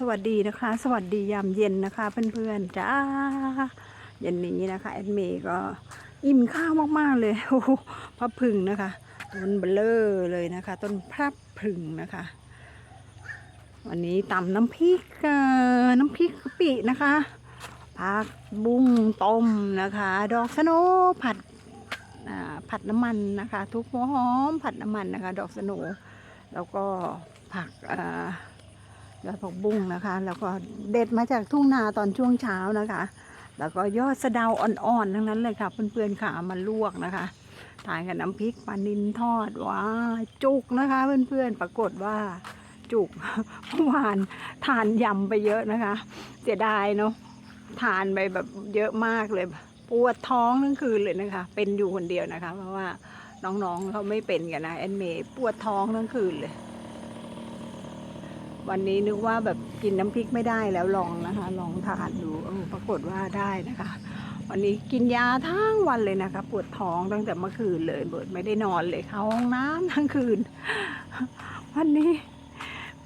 สวัสดีนะคะ สวัสดียามเย็นนะคะเพื่อนๆจ้าเย็นนี้นะคะแอดเมย์ก็อิ่มข้าวมากๆเลยโอ้โหพระผึ่งนะคะต้นเบลเลอร์เลยนะคะ ต้นพระผึ่งนะคะ วันนี้ตำน้ำพริกน้ำพริกกะปินะคะผักบุ้งต้มนะคะ ดอกสะโนผัดผัดน้ำมันนะคะ ทุกหัวหอมผัดน้ำมันนะคะ ดอกสะโนแล้วก็ผักอ่า ยอดผักบุ้งนะคะ แล้วก็เด็ดมาจากทุ่งนาตอนช่วงเช้านะคะ แล้วก็ยอดสะเดาอ่อนๆทั้งนั้นเลยค่ะ เพื่อนๆค่ะเอามาลวกนะคะทานกับน้ำพริกปลานินทอดว้าจุกนะคะ เพื่อนๆปรากฏว่าจุกเมื่อวานทานยำไปเยอะนะคะ เสียดายเนาะทานไปแบบเยอะมากเลยปวดท้องทั้งคืนเลยนะคะ เป็นอยู่คนเดียวนะคะ เพราะว่าน้องๆเขาไม่เป็นกันนะแอนเมย์ปวดท้องทั้งคืนเลย วันนี้นึกว่าแบบกินน้ำพริกไม่ได้แล้วลองนะคะ ลองทานดูปรากฏว่าได้นะคะ วันนี้กินยาทั้งวันเลยนะคะ ปวดท้องตั้งแต่เมื่อคืนเลยเบิดไม่ได้นอนเลยเข้าห้องน้ำทั้งคืน วันนี้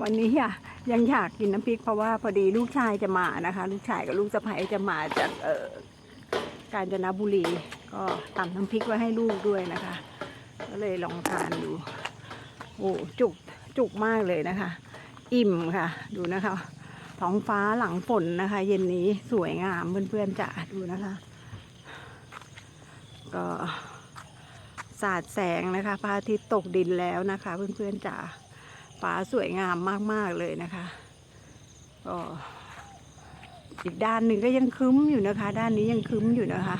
วันนี้อะยังอยากกินน้ำพริกเพราะว่าพอดีลูกชายจะมานะคะ ลูกชายกับลูกสะใภ้จะมาจากเออกาญจนบุรี ก็ตำน้ำพริกไว้ให้ลูกด้วยนะคะ ก็เลยลองทานดูโอ้จุกจุกมากเลยนะคะ อิ่มค่ะ ดูนะคะท้องฟ้าหลังฝนนะคะ เย็นนี้สวยงามเพื่อนๆจะดูนะคะ ก็สาดแสงนะคะพระอาทิตย์ตกดินแล้วนะคะ เพื่อนๆจ๋าฟ้าสวยงามมากๆเลยนะคะก็อีกด้านหนึ่งก็ยังครึ้มอยู่นะคะ ด้านนี้ยังครึ้มอยู่นะคะ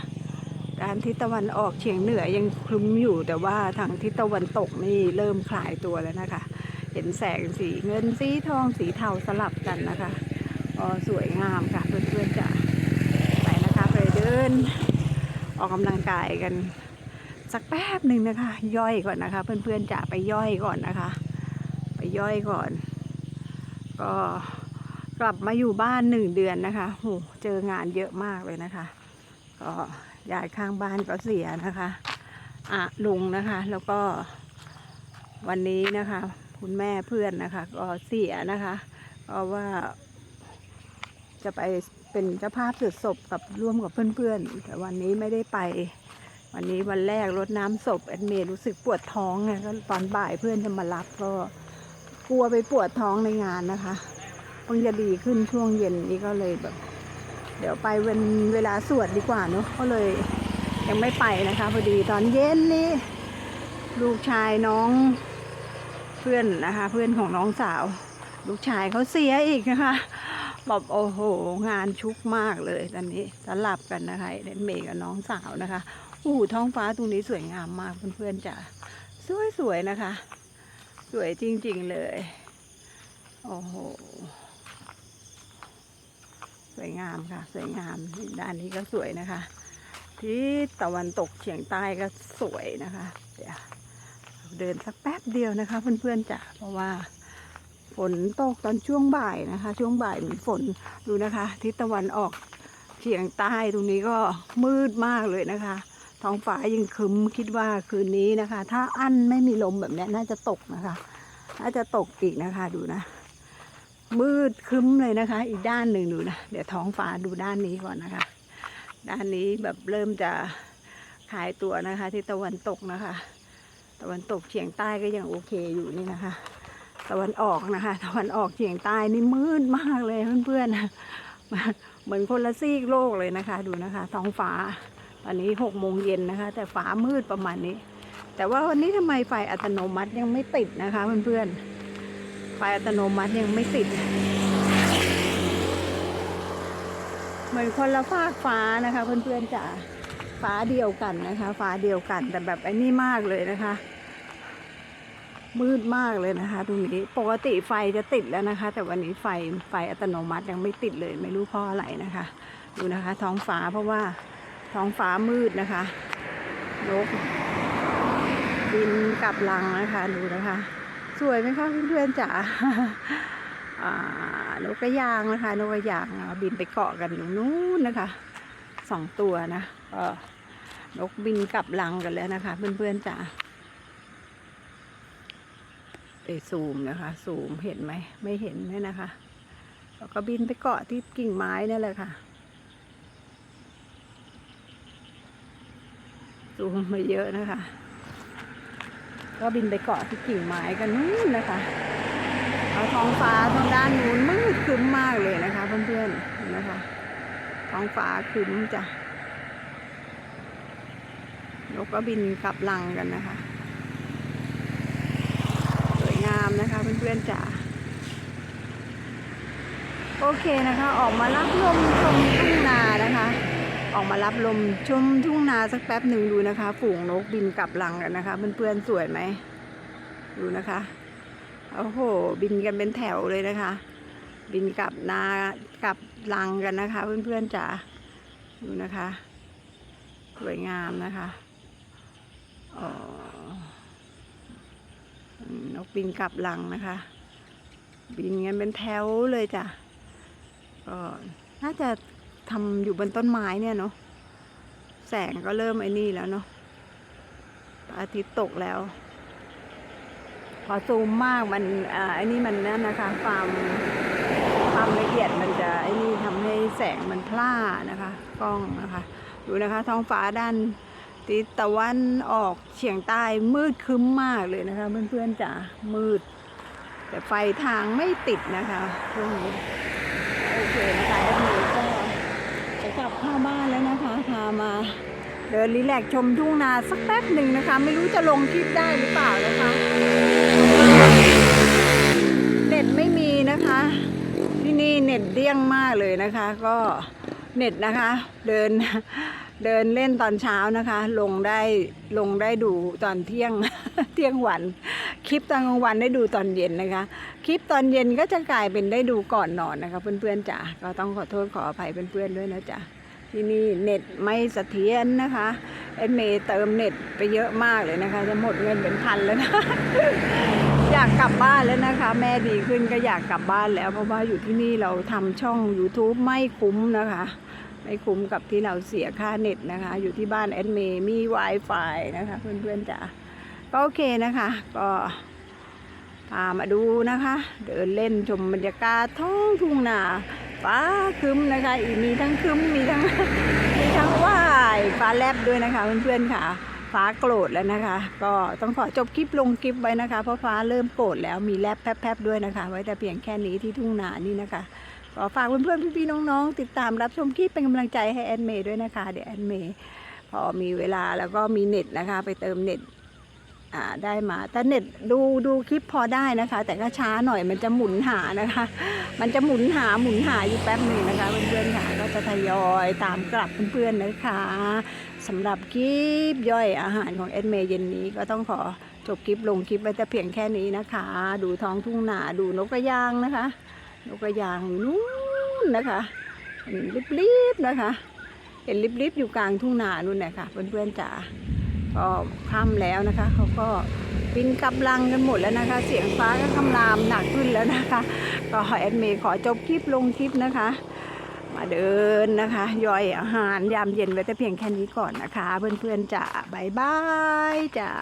ด้านทิศตะวันออกเฉียงเหนือยังครึ้มอยู่ แต่ว่าทางทิศตะวันตกนี่เริ่มคลายตัวแล้วนะคะ ห็นแสงสีเงินสีทองสีเทาสลับกันนะคะก็สวยงามค่ะเพื่อนๆจ๋าไปนะคะไปเดิน ออกกำลังกายกัน สักแป๊บหนึ่งนะคะ ย่อยก่อนนะคะ เพื่อนๆจ๋าไปย่อยก่อนนะคะ ไปย่อยก่อน ก็กลับมาอยู่บ้านหนึ่งเดือนนะคะโหเจองานเยอะมากเลยนะคะ ก็ยายข้างบ้านก็เสียนะคะอะลุงนะคะ แล้วก็วันนี้นะคะ คุณแม่เพื่อนนะคะก็เสียนะคะเพราะว่า จะไปเป็นเจ้าภาพสืบศพกับร่วมกับเพื่อนๆ แต่วันนี้ไม่ได้ไป วันนี้วันแรกรดน้ำศพแอดเมรู้สึกปวดท้องไงก็ตอนบ่ายเพื่อนจะมารับก็กลัวไปปวดท้องในงานนะคะเพิ่งจะดีขึ้นช่วงเย็นนี้ก็เลยแบบ เดี๋ยวไปวันเวลาสวดดีกว่าเนาะก็เลยยังไม่ไปนะคะพอดีตอนเย็นนี้ลูกชายน้อง เพื่อนนะคะ เพื่อนของน้องสาว ลูกชายเขาเสียอีกนะคะบอกโอ้โห งานชุกมากเลยตอนนี้สลับกันนะคะเดนเมกับน้องสาวนะคะอู้ท้องฟ้าตรงนี้สวยงามมากเพื่อนๆจ้ะสวยๆนะคะ สวยจริงๆเลยโอ้โหสวยงามค่ะ สวยงามด้านนี้ก็สวยนะคะ ที่ตะวันตกเฉียงใต้ก็สวยนะคะเดี๋ยว เดินสักแป๊บเดียวนะคะ เพื่อนๆจ้ะเพราะว่าฝนตกตอนช่วงบ่ายนะคะ ช่วงบ่ายมีฝนดูนะคะทิศตะวันออกเฉียงใต้ตรงนี้ก็มืดมากเลยนะคะ ท้องฟ้ายังคึมคิดว่าคืนนี้นะคะ ถ้าอั้นไม่มีลมแบบนี้น่าจะตกนะคะ น่าจะตกอีกนะคะดูนะ มืดคึมเลยนะคะ อีกด้านหนึ่งดูนะเดี๋ยวท้องฟ้าดูด้านนี้ก่อนนะคะ ด้านนี้แบบเริ่มจะคายตัวนะคะที่ตะวันตกนะคะ ตะวันตกเฉียงใต้ก็ยังโอเคอยู่นี่นะคะ ตะวันออกนะคะ ตะวันออกเฉียงใต้นี่มืดมากเลยเพื่อนๆเหมือนคนละซีกโลกเลยนะคะ ดูนะคะ ท้องฟ้าตอนนี้หกโมงเย็นนะคะ แต่ฟ้ามืดประมาณนี้ แต่ว่าวันนี้ทำไมไฟอัตโนมัติยังไม่ติดนะคะเพื่อนๆไฟอัตโนมัติยังไม่ติด เหมือนคนละฟากฟ้านะคะเพื่อนๆจ๋า ฟ้าเดียวกันนะคะ ฟ้าเดียวกันแต่แบบไอ้นี่มากเลยนะคะ มืดมากเลยนะคะตรงนี้ปกติไฟจะติดแล้วนะคะ แต่วันนี้ไฟไฟอัตโนมัติยังไม่ติดเลย ไม่รู้เพราะอะไรนะคะ ดูนะคะ ท้องฟ้าเพราะว่าท้องฟ้ามืดนะคะนกบินกลับรังนะคะดูนะคะ สวยไหมคะเพื่อนๆจ๋าานกกระยางนะคะนกกระยางบินไปเกาะกันอยู่นู้นนะคะสองตัวนะ ก็นกบินกลับรังกันแล้วนะคะ เพื่อนๆจ๋าไปซูมนะคะ ซูมเห็นไหม ไม่เห็นเลยนะคะ แล้วก็บินไปเกาะที่กิ่งไม้นี่แหละค่ะ ซูมมาเยอะนะคะ ก็บินไปเกาะที่กิ่งไม้กันนู้นนะคะเอาท้องฟ้าทางด้านนู้นมืดคึ้มมากเลยนะคะ เพื่อนๆนะคะ ท้องฟ้าคึ้มจ้ะ นกก็บินกลับรังกันนะคะ สวยงามนะคะเพื่อนๆจ๋าโอเคนะคะ ออกมารับลมชมทุ่งนานะคะ ออกมารับลมชมทุ่งนาสักแป๊บหนึ่งดูนะคะ ฝูงนกบินกลับรังกันนะคะเพื่อนๆสวยไหมดูนะคะโอ้โห บินกันเป็นแถวเลยนะคะ บินกลับนากลับรังกันนะคะ เพื่อนๆจ๋าดูนะคะ สวยงามนะคะ นกบินกลับรังนะคะ บินกันเป็นแถวเลยจ้ะก็น่าจะทำอยู่บนต้นไม้เนี่ยเนาะแสงก็เริ่มไอ้นี่แล้วเนาะพระอาทิตย์ตกแล้ว พอซูมมากมันอ่าไอ้นี่มันนั่นนะคะความความละเอียดมันจะไอ้นี่ทำให้แสงมันพล่านะคะ กล้องนะคะ ดูนะคะท้องฟ้าด้าน ทิศตะวันออกเฉียงใต้มืดคึ้มมากเลยนะคะ เพื่อนๆจ๋ามืด แต่ไฟทางไม่ติดนะคะช่วงนี้โอเคนะคะแอดมินก็จะกลับเข้าบ้านแล้วนะคะพามาเดินรีแลกชมทุ่งนาสักแป๊บหนึ่งนะคะ ไม่รู้จะลงคลิปได้หรือเปล่านะคะเน็ตไม่มีนะคะ ที่นี่เน็ตเดี้ยงมากเลยนะคะ ก็เน็ตนะคะ เดิน เดินเล่นตอนเช้านะคะ ลงได้ลงได้ดูตอนเที่ยงเที่ยงวันคลิปตอนกลางวันได้ดูตอนเย็นนะคะ คลิปตอนเย็นก็จะกลายเป็นได้ดูก่อนนอนนะคะ เพื่อนๆจ๋าก็ต้องขอโทษขออภัยเพื่อนๆด้วยนะจ๊ะที่นี่เน็ตไม่เสถียรนะคะเอ็นเมเติมเน็ตไปเยอะมากเลยนะคะ จะหมดเงินเป็นพันแล้วนะอยากกลับบ้านแล้วนะคะ แม่ดีขึ้นก็อยากกลับบ้านแล้วเพราะว่าอยู่ที่นี่เราทำช่อง YouTube ไม่คุ้มนะคะ ไม่คุ้มกับที่เราเสียค่าเน็ตนะคะ อยู่ที่บ้านแอดเมย์มี Wi-Fi นะคะ เพื่อนๆจ๋าก็โอเคนะคะ ก็พามาดูนะคะ เดินเล่นชมบรรยากาศท้องทุ่งนาฟ้าคึ้มนะคะ อีมีทั้งคึ้มมีทั้งมีทั้งว่ายฟ้าแลบด้วยนะคะ เพื่อนๆค่ะ ฟ้าโกรธแล้วนะคะ ก็ต้องขอจบคลิปลงคลิปไว้นะคะ เพราะฟ้าเริ่มโกรธแล้วมีแลบแป๊บๆด้วยนะคะ ไว้แต่เพียงแค่นี้ที่ทุ่งนานี่นะคะ ขอฝากเพื่อนๆพี่ๆน้องๆ ติดตามรับชมคลิปเป็นกำลังใจให้แอนเมย์ด้วยนะคะ เดี๋ยวแอนเมย์พอมีเวลาแล้วก็มีเน็ตนะคะ ไปเติมเน็ตอ่าได้มาแต่เน็ตดูดูคลิปพอได้นะคะ แต่ก็ช้าหน่อยมันจะหมุนหานะคะ มันจะหมุนหาหมุนหาอยู่แป๊บหนึ่งนะคะ เพื่อนๆค่ะก็จะทยอยตามกลับเพื่อนๆนะคะสำหรับคลิปย่อยอาหารของเอ็ดเมย์เย็นนี้ก็ต้องขอจบคลิปลงคลิปไว้แต่เพียงแค่นี้นะคะ ดูท้องทุ่งนาดูนกกระยางนะคะ นกกระยางอยู่นู้นนะคะเห็นริบๆนะคะ เห็นริบๆอยู่กลางทุ่งนานู่นนะคะเพื่อนๆจ๋าก็ค่ำแล้วนะคะเขาก็บินกลับรังกันหมดแล้วนะคะ เสียงฟ้าก็คำรามหนักขึ้นแล้วนะคะก็แอดเมย์ขอจบคลิปลงคลิปนะคะ มาเดินนะคะ ย่อยอาหารยามเย็นไว้แต่เพียงแค่นี้ก่อนนะคะ เพื่อนๆจ๋าบายบายจ้า